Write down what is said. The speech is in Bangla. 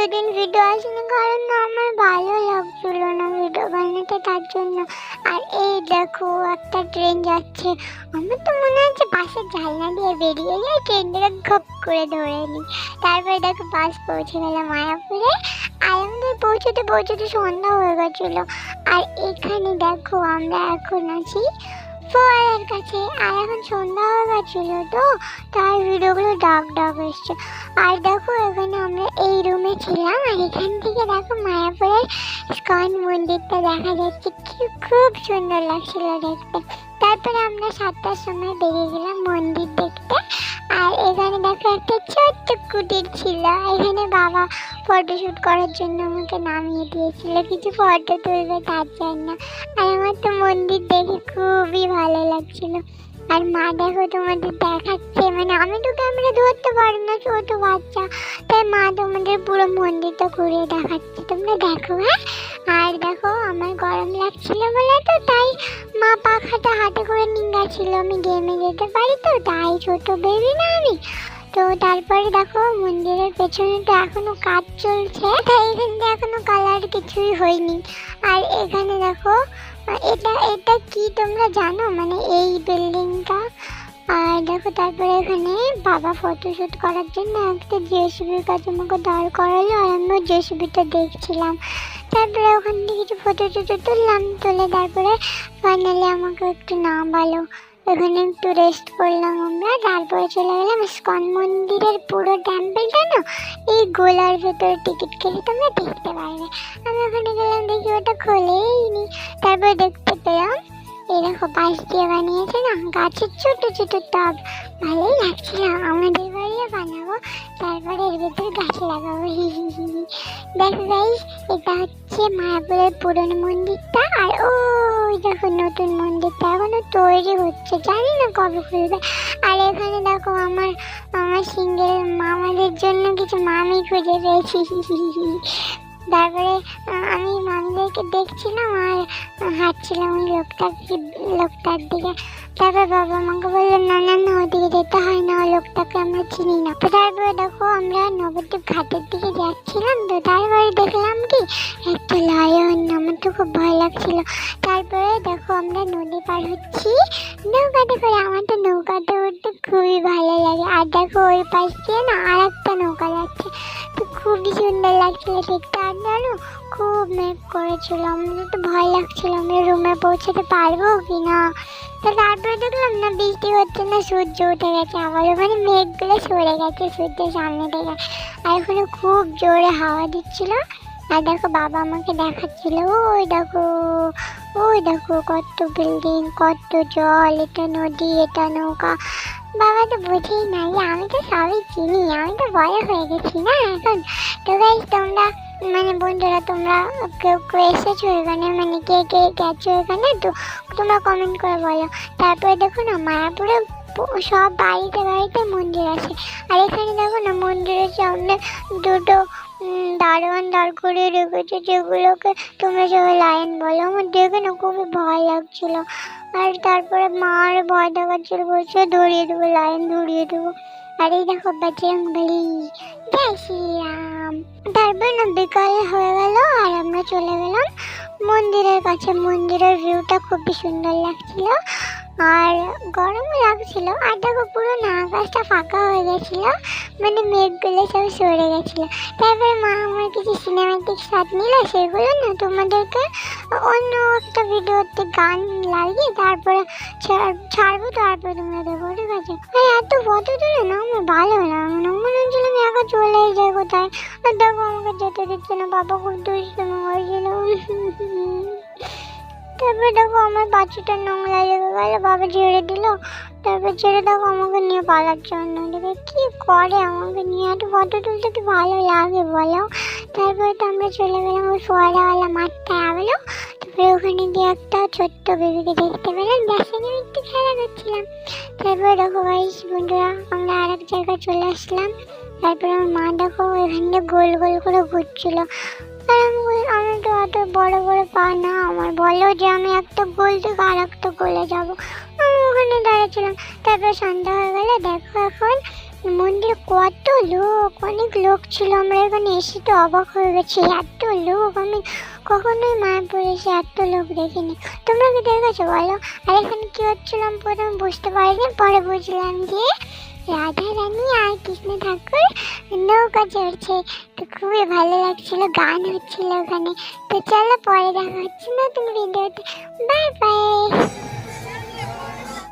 এতদিন ভিডিও আসেনি কারণ না আমার ভালো লাগছিল না ভিডিও বানাতে তার জন্য। আর এই দেখো, একটা ট্রেন যাচ্ছে। আমার তো মনে হচ্ছে বাসের জানলা দিয়ে বেরিয়ে যায় ট্রেনটাকে ঘপ করে ধরে নিই। তারপরে দেখো বাস পৌঁছে গেল মায়াপুরে। আর আমাদের পৌঁছতে পৌঁছতে সন্ধ্যা হয়ে গেছিল। আর এখানে দেখো আমরা এখন আছি ফোয়ারার কাছে। আর এখন সন্ধ্যা হয়ে গেছিল তো তার ভিডিওগুলো ডাক ডাক এসছে। আর দেখো, এখানে আমরা এই রুমে ছিলাম, আর এখান থেকে দেখো মায়াপুরের স্কন মন্দিরটা দেখা যাচ্ছে। কি খুব সুন্দর লাগছিল দেখতে। তারপরে আমরা সাতটার সময় বেরিয়ে গেলাম মন্দির দেখতে। আর এখানে দেখো একটা ছোট্ট কুটির ছিল। এখানে বাবা ফটো শ্যুট করার জন্য আমাকে নামিয়ে দিয়েছিল। কিছু ফটো তুলবে তার জন্য। আর আমার তো মন্দির দেখে খুবই ভালো লাগছিল। আর মা দেখো তোমাদের দেখাচ্ছে মানে আমি তো ক্যামেরা ধরতে পারি না, ছোট বাচ্চা। তাই মা তোমাদের পুরো মন্দিরটা ঘুরে দেখাচ্ছে। তোমরা দেখো হ্যাঁ? আর দেখো, আমার গরম লাগছিল বলে তো, তাই মা পাখাটা হাতে করে নিয়ে গেছিল। আমি গেমে যেতে পারি তো, তাই ছোট বেবি না আমি। তো তারপরে দেখো মন্দিরের পেছনে তো এখনও কাজ চলছে। তাই এখানে এখনও কালার কিছুই হয়নি। আর এখানে দেখো, এটা এটা কি তোমরা জানো? মানে এই বিল্ডিংটা আর দেখো তারপরে এখানে বাবা ফটোশ্যুট করার জন্য একটা জেসিবির কাছে আমাকে দাঁড় করালো আর আমি জেসিবিটা দেখছিলাম। তারপরে ওখান থেকে কিছু ফটো টটো তুললাম, তুলে তারপরে ফাইনালি আমাকে একটু নামালো। ওখানে একটু রেস্ট করলাম আমরা, তারপরে চলে গেলাম ইস্কন মন্দিরের পুরো টেম্পলটা না, এই গোলার ভেতরে টিকিট কেটে তোমরা দেখতে পারবে। আমি ওখানে গেলাম দেখি ওটা খোলেই নি। তারপর দেখতে পেলাম, এই দেখো পাশ দিয়ে বানিয়েছে না, গাছের ছোট ছোট টব। ভালোই লাগছিল আমাদের বাড়িও বানাবো, তারপরে এর ভেতরে গাছ লাগাবো। দেখো গাইস এটা হচ্ছে মায়াপুরের পুরনো মন্দিরটা, আর ওই দেখো নতুন মন্দিরটা এখনও তৈরি হচ্ছে, জানি না কবে খুলবে। আর এখানে দেখো আমার আমার সিঙ্গেল মামাদের জন্য কিছু মামি খুঁজে পেয়েছি। তারপরে আমি মামিদেরকে দেখছিলাম আর হাঁটছিলাম ওই লোকটার লোকটার দিকে। তারপর বাবা আমাকে বলল, না না না, ওদিকে যেতে হয় না, ওই লোকটাকে আমরা চিনি না। তারপরে দেখো আমরা নবদ্বীপ ঘাটের দিকে যাচ্ছিলাম তো, তারপরে দেখলাম কি, একটা লায়ন আমার তো খুব ভয় লাগছিল। তারপরে দেখো আমরা নদী পার হচ্ছি, নৌকাতে করে আমার তো উঠতে খুবই ভালো লাগে। আর দেখো ওই পাশ দিয়ে না আর একটা নৌকা যাচ্ছে। তো খুবই সুন্দর লাগছিল দেখতে। আর জানো, খুব মেঘ করেছিল। আমাদের তো ভয় লাগছিল, আমরা রুমে পৌঁছাতে পারব কি না? তো তারপরে দেখলাম না, বৃষ্টি হচ্ছে না, সূর্য উঠে গেছে। আবার ওখানে মেঘগুলো সরে গেছে সূর্যের সামনে থেকে। আর ওখানে খুব জোরে হাওয়া দিচ্ছিল। আর দেখো, বাবা আমাকে দেখাচ্ছিল। ওই দেখো ওই দেখো কত বিল্ডিং কত জল। এটা নদী, এটা নৌকা। বাবা তো বুঝেই না আমি তো সবই চিনি, আমি তো বড় হয়ে গেছি না এখন। তো গাইজ তোমরা মানে বন্ধুরা, তোমরা কেউ কেউ এসেছ এখানে? মানে কে কে গেছো এখানে? তো তোমরা কমেন্ট করে বলো। তারপরে দেখো না মায়াপুরে সব বাড়িতে বাড়িতে মন্দির আছে। আর এখানে দেখো না, মন্দিরের সামনে দুটো দারোয়ান দাঁড় করে রেখেছে, যেগুলোকে তোমরা সবাই লাইন বলো। আমার দেখে না খুবই ভয় লাগছিল। আর তারপরে মা আর ভয় দেখাচ্ছিল, বলছে ধরিয়ে দেবো লাইন ধরিয়ে দেবো। আর এই দেখো বজরং বলি জয় শ্রীরাম। তারপর না বিকাল হয়ে গেল, আর আমরা চলে গেলাম মন্দিরের কাছে। মন্দিরের ভিউটা খুবই সুন্দর লাগছিল। আর গরমও লাগছিল, আর দেখো পুরো না, আকাশটা ফাঁকা হয়ে গেছিল মানে মেঘগুলো সব সরে গেছিল। তারপরে মা আমার কিছু সিনেমাটিক শট নিল, সেগুলো না তোমাদেরকে অন্য একটা ভিডিওতে গান লাগিয়ে তারপরে ছাড়- ছাড়বো, তারপরে তোমরা দেখো, ঠিক আছে? আর এত ফটো তুলে না, আমার ভালো না মনে হচ্ছিল আমি একা চলে যাই কোথায় আর দেখো আমাকে যেতে দিচ্ছে না, বাবা খুব দুষ্টুমি হয়েছিল তারপরে দেখো আমার বাচ্চাটা নোংরা লেগে গেল, বাবা ঝেড়ে দিল। তারপর ছেড়ে দেখো আমাকে নিয়ে পালার জন্য দেখবে কি করে আমাকে নিয়ে? একটু ফটো তুলতে কি ভালো লাগে বলো। তারপরে তো আমরা চলে গেলাম ওই ফোয়ারাওয়ালা মাঠটা আবার তারপরে ওখানে গিয়ে একটা ছোট্ট বেবিকে দেখতে পেলাম। যার সঙ্গে একটু খেলা করছিলাম। তারপরে দেখো গাইস বন্ধুরা, আমরা আর এক জায়গায় চলে আসলাম। তারপরে আমার মা দেখো দিয়ে গোল গোল করে ঘুরছিল। আর আমি আমি তো অত বড় বড় পা না, আমার বলো যে আমি একটা গোল থেকে আর একটা গোলে যাব। আমি ওখানে দাঁড়িয়েছিলাম। তারপর সন্ধ্যা হয়ে গেলে দেখো এখন মন্দিরে কত লোক, অনেক লোক ছিল। আমরা এখানে এসে তো অবাক হয়ে গেছি, এত লোক, আমি কখনোই মায়াপুর এসে এত লোক দেখিনি। তোমরা কি দেখেছ বলো? আর এখানে কি হচ্ছিলাম প্রথমে বুঝতে পারিনি, পরে বুঝলাম যে রাধা রানী আর কৃষ্ণ ঠাকুর নৌকা চড়ছে। তো খুবই ভালো লাগছিল, গান হচ্ছিল ওখানে। তো চলো পরে দেখা হচ্ছে নতুন ভিডিওতে বাই বাই